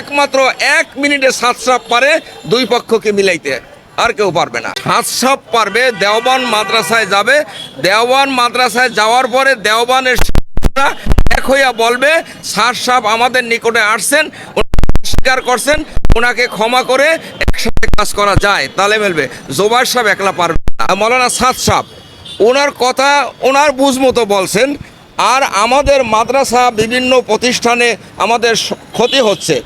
একমাত্র এক মিনিটে সাত সাপ পারে দুই পক্ষকে মিলাইতে আর কেউ পারবে না। সাত সাপ পারবে, দেওবান মাদ্রাসায় যাবে। দেওবান মাদ্রাসায় যাওয়ার পরে দেওবানের এক হইয়া বলবে, সাত সাপ আমাদের নিকটে আসছেন স্বীকার করছেন, ওনাকে ক্ষমা করে একসাথে কাজ করা যায়। তালে মেলবে জোবাইর সাহেব একলা পারবে না। মৌলানা সাত সাপ, ওনার কথা ওনার বুঝ মতো বলছেন, আর আমাদের মাদ্রাসা বিভিন্ন প্রতিষ্ঠানে আমাদের ক্ষতি হচ্ছে।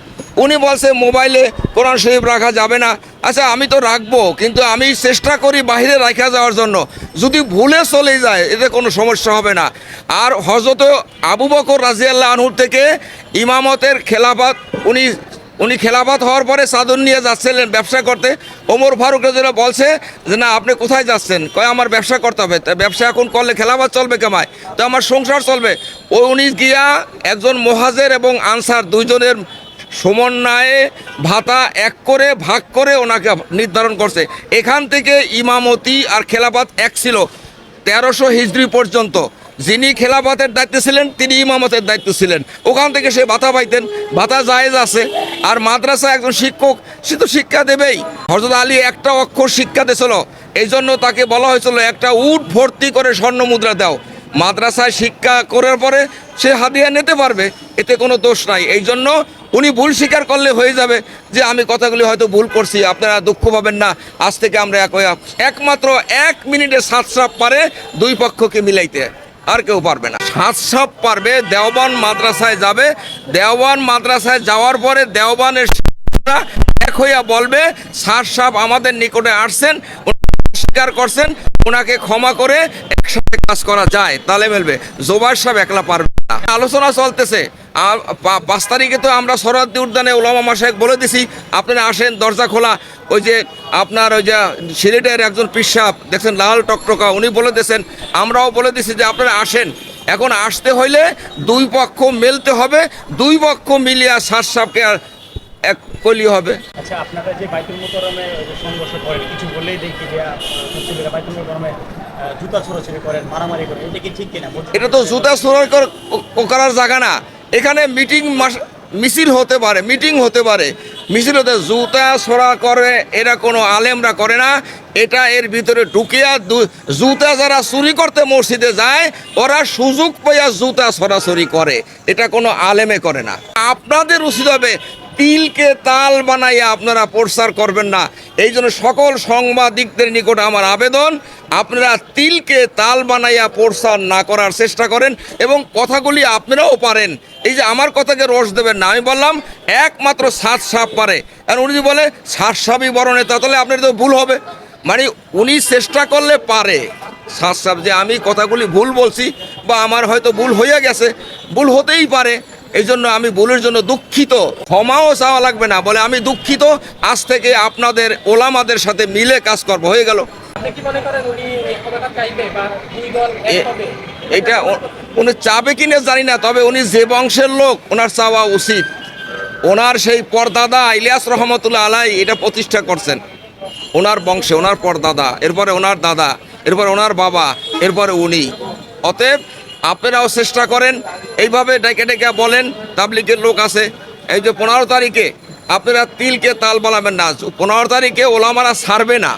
উনি বলছে, মোবাইলে কোরআন শরীফ রাখা যাবে না। আচ্ছা আমি তো রাখব, কিন্তু আমি চেষ্টা করি বাইরে রাখা যাওয়ার জন্য। যদি ভুলে চলে যায়, এতে কোনো সমস্যা হবে না। আর হজরত আবু বকর রাজিয়াল্লাহ আনহুর থেকে ইমামতের খেলাফত, উনি উনি খেলাফত হওয়ার পরে চাদর নিয়ে যাচ্ছিলেন ব্যবসা করতে। ওমর ফারুক রাজিয়াল্লাহ বলছে যে, না, আপনি কোথায় যাচ্ছেন? কয়, আমার ব্যবসা করতে হবে। তা ব্যবসা এখন করলে খেলাফত চলবে কেমায়? তো আমার সংসার চলবে। ও উনি গিয়া একজন মহাজের এবং আনসার দুইজনের সমন্বয়ে ভাতা এক করে, ভাগ করে ওনাকে নির্ধারণ করছে। এখান থেকে ইমামতি আর খেলাফত এক ছিল। তেরোশো হিজড়ি পর্যন্ত। যিনি খেলাফতের দায়িত্বে ছিলেন, তিনি ইমামতের দায়িত্ব ছিলেন। ওখান থেকে সে ভাতা পাইতেন। ভাতা জায়েজ আছে। আর মাদ্রাসা একজন শিক্ষক, সে তো শিক্ষা দেবেই। হজরত আলী একটা অক্ষর শিক্ষা দিয়েছিল। এই জন্য তাকে বলা হয়েছিল, একটা উট ভর্তি করে স্বর্ণ মুদ্রা দাও। মাদ্রাসায় শিক্ষা করার পরে সে হাদিয়া নিতে পারবে। এতে কোনো দোষ নাই। এই জন্য উনি ভুল স্বীকার করলে হয়ে যাবে যে আমি কথাগুলি হয়তো ভুল করছি, আপনারা দুঃখ পাবেন না। আজ থেকে আমরা এক একমাত্র এক মিনিটে সাত সাপ পারে দুই পক্ষকে মিলাইতে আর কেউ পারবে না। সাত সাপ পারবে, দেওবান মাদ্রাসায় যাবে। দেওবান মাদ্রাসায় যাওয়ার পরে দেওবানের এক হইয়া বলবে সাত সাপ আমাদের নিকটে আসছেন স্বীকার করছেন ওনাকে ক্ষমা করে একসাথে কাজ করা যায়। তালে মেলবে জোবাইর সাহেব একলা পারবে না। আলোচনা চলতেছে। আর পাঁচ তারিখে তো আমরা সরাদ্দি উদ্যানে ওলামা মাসাহেব বলে দিছি আপনারা আসেন দরজা খোলা। ওই যে আপনার ওই যে সিলেটের একজন পিসাব দেখছেন লাল টকটকা উনি বলে দিয়েছেন আমরাও বলে দিছি যে আপনারা আসেন। এখন আসতে হইলে দুই পক্ষ মেলতে হবে দুই পক্ষ মিলিয়া সাত সাপকে আর এক কলি হবে। আচ্ছা আপনারা যে বাইতুল মোকরমে সংঘর্ষ করেন কিছু বললেই দেখি যে বাইতুল মোকরমে জুতা ছোড়াছুড়ি করেন মারামারি করেন এটা কি ঠিক কিনা? এটা তো জুতা কর- করার জায়গা না। এখানে মিটিং মিছিল হতে পারে, মিটিং হতে পারে। মিছিল হতে জুতা সরা করে, এরা কোনো আলেমরা করে না। এটা এর ভিতরে ঢুকিয়া জুতা যারা চুরি করতে মসজিদে যায়, ওরা সুযোগ পাইয়া জুতা সরাসরি করে। এটা কোনো আলেমে করে না। আপনাদের উচিত হবে তিলকে তাল বানাইয়া আপনারা প্রচার করবেন না। এই জন্য সকল সাংবাদিকদের নিকট আমার আবেদন, আপনারা তিলকে তাল বানাইয়া প্রচার না করার চেষ্টা করেন এবং কথাগুলি আপনারাও পারেন। এই যে আমার কথাকে রস দেবেন না। আমি বললাম, একমাত্র সাত সাপ পারে। আর উনি বলে, সাত সাপই বড় নেতা, তাহলে আপনার তো ভুল হবে। মানে উনি চেষ্টা করলে পারে। সাত সাপ যে আমি কথাগুলি ভুল বলছি, বা আমার হয়তো ভুল হয়ে গেছে, ভুল হতেই পারে। এই জন্য আমি ভুলের জন্য দুঃখিত। ক্ষমাও চাওয়া লাগবে না। বলে আমি দুঃখিত আজ থেকে আপনাদের ওলামাদের সাথে মিলে কাজ করব। হয়ে গেল। এটা উনি চাবে কিনা জানি না তবে উনি যে বংশের লোক ওনার চাওয়া উচিত। ওনার সেই পরদাদা ইলিয়াস রহমতুল্লাহ আলাই এটা প্রতিষ্ঠা করছেন। ওনার বংশে ওনার পরদাদা এরপরে ওনার দাদা এরপরে ওনার বাবা এরপরে উনি। অতএব আপনারাও চেষ্টা করেন। এইভাবে ডেকে ডেকে বলেন তাবলিকের লোক আছে। এই যে পনেরো তারিখে আপনারা তিলকে তাল বানাবেন না। পনেরো তারিখে ওলামারা ছাড়বে না।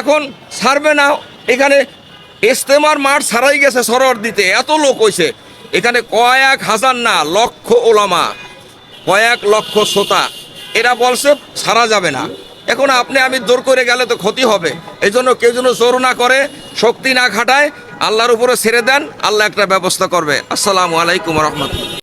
এখন ছাড়বে না, এখানে ইস্তেমার মাঠ ছাড়াই গেছে সরর দিতে। এত লোক হয়েছে এখানে কয়েক হাজার না, লক্ষ ওলামা, কয়েক লক্ষ শ্রোতা। এরা বলছে, ছাড়া যাবে না। এখন আপনি আমি জোর করে গেলে তো ক্ষতি হবে। এই জন্য কেউ যেন জোর না করে, শক্তি না খাটায় আল্লাহর উপরে ছেড়ে দেন আল্লাহ একটা ব্যবস্থা করবে। আসসালামু আলাইকুম রহমতুল্লাহ।